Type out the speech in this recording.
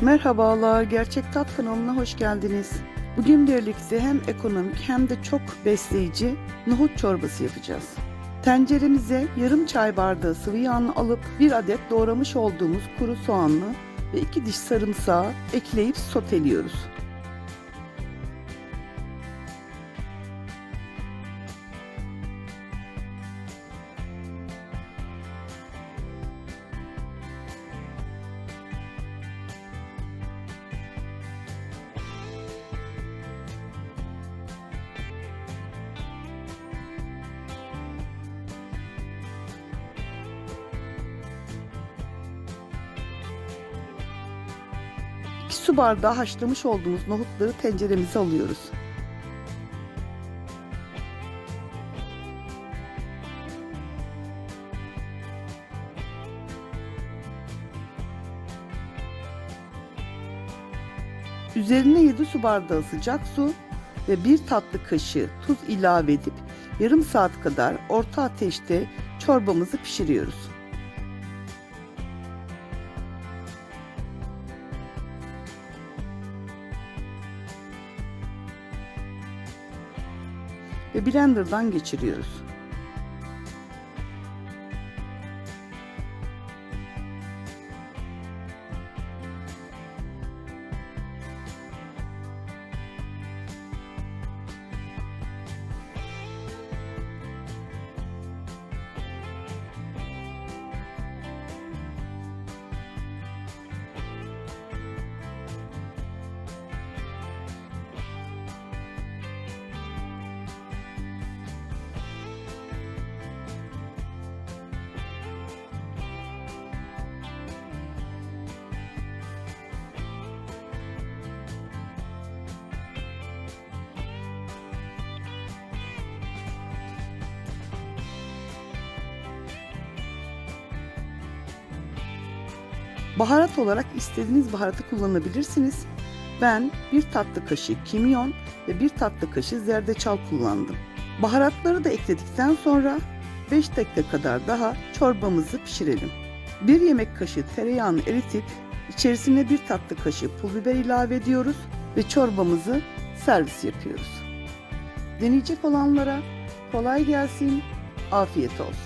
Merhabalar, Gerçek Tat kanalına hoş geldiniz. Bugün birlikte hem ekonomik hem de çok besleyici nohut çorbası yapacağız. Tenceremize yarım çay bardağı sıvı yağını alıp bir adet doğramış olduğumuz kuru soğanlı ve iki diş sarımsağı ekleyip soteliyoruz. Su bardağı haşlamış olduğumuz nohutları tenceremize alıyoruz. Üzerine 7 su bardağı sıcak su ve 1 tatlı kaşığı tuz ilave edip yarım saat kadar orta ateşte çorbamızı pişiriyoruz. Ve blenderdan geçiriyoruz. Baharat olarak istediğiniz baharatı kullanabilirsiniz. Ben bir tatlı kaşığı kimyon ve bir tatlı kaşığı zerdeçal kullandım. Baharatları da ekledikten sonra 5 dakika kadar daha çorbamızı pişirelim. Bir yemek kaşığı tereyağını eritip içerisine bir tatlı kaşığı pul biber ilave ediyoruz ve çorbamızı servis yapıyoruz. Deneyecek olanlara kolay gelsin, afiyet olsun.